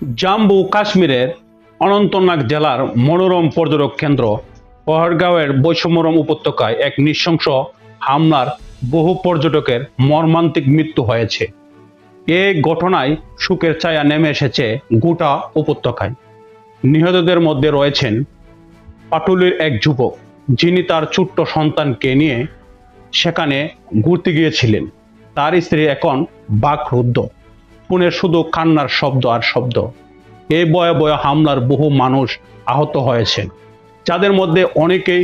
জাম্বু কাশ্মীরের অনন্তনাগ জেলার মনোরম পর্যটক কেন্দ্র। পহাড়গাঁওয়ের বৈষম্যরম উপত্যকায় এক নৃশংস হামলার বহু পর্যটকের মর্মান্তিক মৃত্যু হয়েছে। এ ঘটনায় শোকের ছায়া নেমে এসেছে গোটা উপত্যকায়। নিহতদের মধ্যে রয়েছেন পাটুলির এক যুবক, যিনি তার ছোট্ট সন্তানকে নিয়ে সেখানে ঘুরতে গিয়েছিলেন। তার স্ত্রী এখন বাকরুদ্ধ। শুনে শুধু কান্নার শব্দ আর শব্দ। এই বয়ে হামলার বহু মানুষ আহত হয়েছেন, যাদের মধ্যে অনেকেই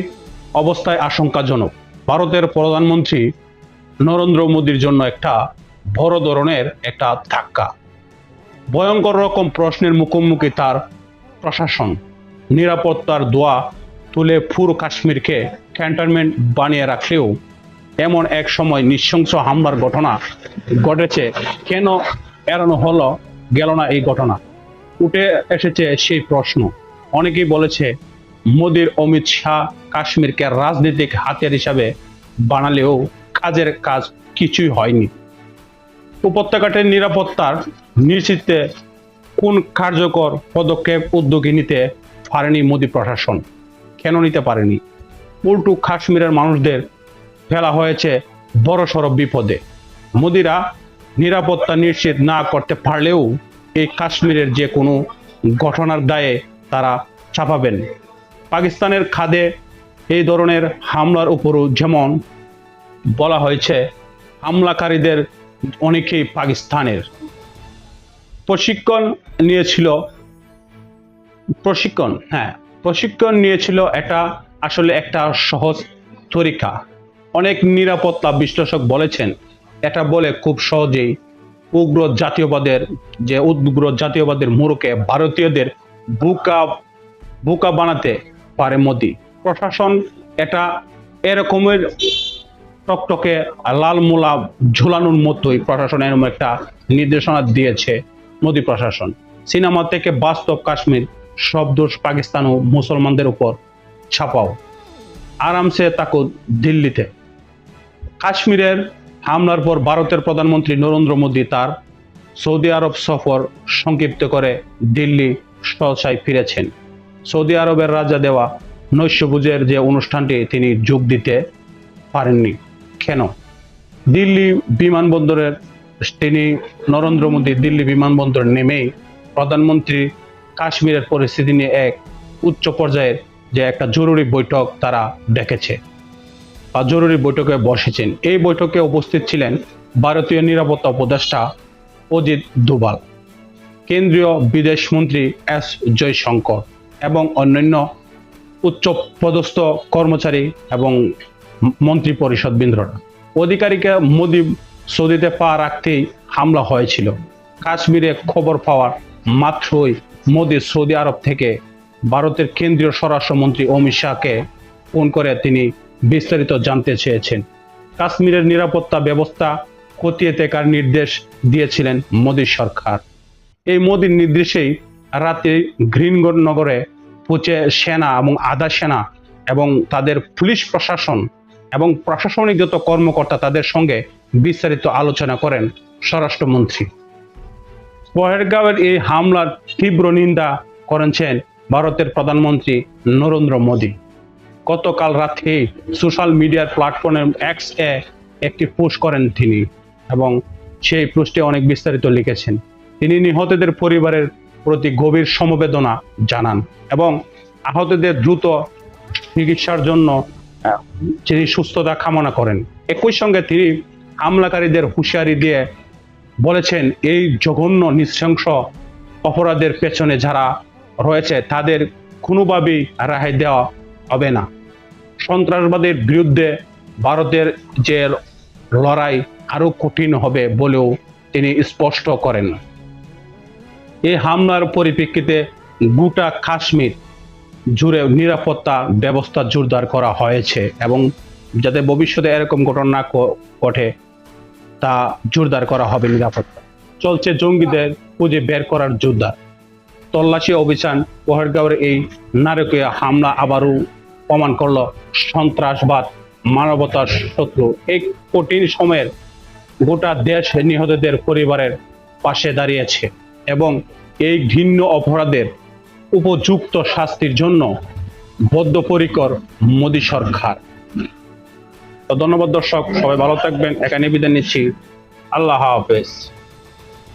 অবস্থায় আশঙ্কাজনক। ভারতের প্রধানমন্ত্রী নরেন্দ্র মোদীর জন্য একটা বড় ধরনের একটা ধাক্কা। ভয়ঙ্কর রকম প্রশ্নের মুখোমুখি তার প্রশাসন। নিরাপত্তার দোয়া তুলে ফুর কাশ্মীরকে ক্যান্টনমেন্ট বানিয়ে রাখলেও এমন এক সময় নৃশংস হামলার ঘটনা ঘটেছে কেন এড়ানো হলো, গেল না এই ঘটনা। উঠে এসেছে সেই প্রশ্ন। অনেকেই বলেছে, মোদির অমিত শাহ কাশ্মীরকে রাজনৈতিক হাতিয়ার হিসাবে বানালেও কাজের কাজ কিছুই হয়নি। উপত্যকাটির নিরাপত্তার নিশ্চিতে কোন কার্যকর পদক্ষেপ উদ্যোগী নিতে পারেনি মোদী প্রশাসন? কেন নিতে পারেনি? উল্টু কাশ্মীরের মানুষদের ফেলা হয়েছে বড়সড় বিপদে। মোদিরা নিরাপত্তা নিশ্চিত না করতে পারলেও এই কাশ্মীরের যে কোনো ঘটনার দায়ে তারা চাপাবেন। পাকিস্তানের খাদে এই ধরনের হামলার উপরও যেমন বলা হয়েছে, হামলাকারীদের অনেকেই পাকিস্তানের। প্রশিক্ষণ নিয়েছিল, প্রশিক্ষণ হ্যাঁ প্রশিক্ষণ নিয়েছিল এটা আসলে একটা সহজ তরিকা। অনেক নিরাপত্তা বিশ্লেষক বলেছেন এটা বলে খুব সহজেই উগ্র জাতীয়বাদের যে উগ্র জাতীয়বাদের মুরুকে ভারতীয়দের বুকা বুকা বানাতে পারে মোদি। প্রশাসন এটা এরকমের টকটকে লাল মোলা ঝুলানোর মতোই প্রশাসন এরকম একটা নির্দেশনা দিয়েছে মোদি প্রশাসন। সিনেমা থেকে বাস্তব কাশ্মীর, সব দোষ পাকিস্তান ও মুসলমানদের উপর ছাপাও। আরামসে তাকো দিল্লিতে। কাশ্মীরের হামলার পর ভারতের প্রধানমন্ত্রী নরেন্দ্র মোদী তার সৌদি আরব সফর সংক্ষিপ্ত করে দিল্লি সহসায় ফিরেছেন। সৌদি আরবের রাজা দেওয়া নৈশভোজের যে অনুষ্ঠানটি তিনি যোগ দিতে পারেননি, কেন? দিল্লি বিমানবন্দরের তিনি নরেন্দ্র মোদী দিল্লি বিমানবন্দর নেমেই প্রধানমন্ত্রী কাশ্মীরের পরিস্থিতি নিয়ে এক উচ্চ পর্যায়ের যে একটা জরুরি বৈঠক তারা ডেকেছে। জরুরি বৈঠকে বসেছেন। এই বৈঠকে উপস্থিত ছিলেন ভারতীয় নিরাপত্তা উপদেষ্টা অজিত দোভাল, কেন্দ্রীয় বিদেশ মন্ত্রী এস জয়শঙ্কর এবং অন্যান্য উচ্চ পদস্থ কর্মচারী এবং মন্ত্রী পরিষদ বৃন্দরা। অধিকারীকে মোদী সৌদিতে পা রাখতেই হামলা হয়েছিল। কাশ্মীরে খবর পাওয়ার মাত্রই মোদী সৌদি আরব থেকে ভারতের কেন্দ্রীয় স্বরাষ্ট্রমন্ত্রী অমিত শাহকে ফোন করে তিনি বিস্তারিত জানতে চেয়েছেন। কাশ্মীরের নিরাপত্তা ব্যবস্থা খতিয়ে দেখার নির্দেশ দিয়েছিলেন মোদী সরকার। এই মোদীর নির্দেশেই রাতে গ্রিনগড় নগরে পৌঁছে সেনা এবং আধা সেনা এবং তাদের পুলিশ প্রশাসন এবং প্রশাসনিক যত কর্মকর্তা তাদের সঙ্গে বিস্তারিত আলোচনা করেন স্বরাষ্ট্রমন্ত্রী। পহেরগাঁওয়ের এই হামলার তীব্র নিন্দা করেছেন ভারতের প্রধানমন্ত্রী নরেন্দ্র মোদী। গতকাল রাতে সোশ্যাল মিডিয়ার প্ল্যাটফর্মে এক্স এ একটি পোস্ট করেন তিনি এবং সেই পোস্টে অনেক বিস্তারিত লিখেছেন। তিনি নিহতদের পরিবারের প্রতি গভীর সমবেদনা জানান এবং আহতদের দ্রুত চিকিৎসার জন্য তিনি সুস্থতা কামনা করেন। একই সঙ্গে তিনি হামলাকারীদের হুঁশিয়ারি দিয়ে বলেছেন, এই জঘন্য, নৃশংস অপরাধের পেছনে যারা রয়েছে, তাদের কোনোভাবেই রেহাই দেওয়া হবে না। সন্ত্রাসবাদের বিরুদ্ধে ভারতের যে লড়াই আরও কঠিন হবে বলেও তিনি স্পষ্ট করেন। এই হামলার পরিপ্রেক্ষিতে গোটা কাশ্মীর জুড়ে নিরাপত্তা ব্যবস্থা জোরদার করা হয়েছে এবং যাতে ভবিষ্যতে এরকম ঘটনা না ঘটে তা জোরদার করা হবে নিরাপত্তা। চলছে জঙ্গিদের খুঁজে বের করার জোরদার। তল্লাশি অভিযান পহেরগাঁওয়ের এই নারকীয় হামলা আবারও প্রমাণ করল, সন্ত্রাসবাদ, মানবতার শত্রু। এই কঠিন সময়ের গোটা দেশ নিহতদের পরিবারের পাশে দাঁড়িয়েছে এবং এই ঘৃণ্য অপরাধের উপযুক্ত শাস্তির জন্য বদ্ধপরিকর মোদী সরকার। তো ধন্যবাদ দর্শক, সবাই ভালো থাকবেন। এখানে বিদায় নিচ্ছি। আল্লাহ হাফেজ।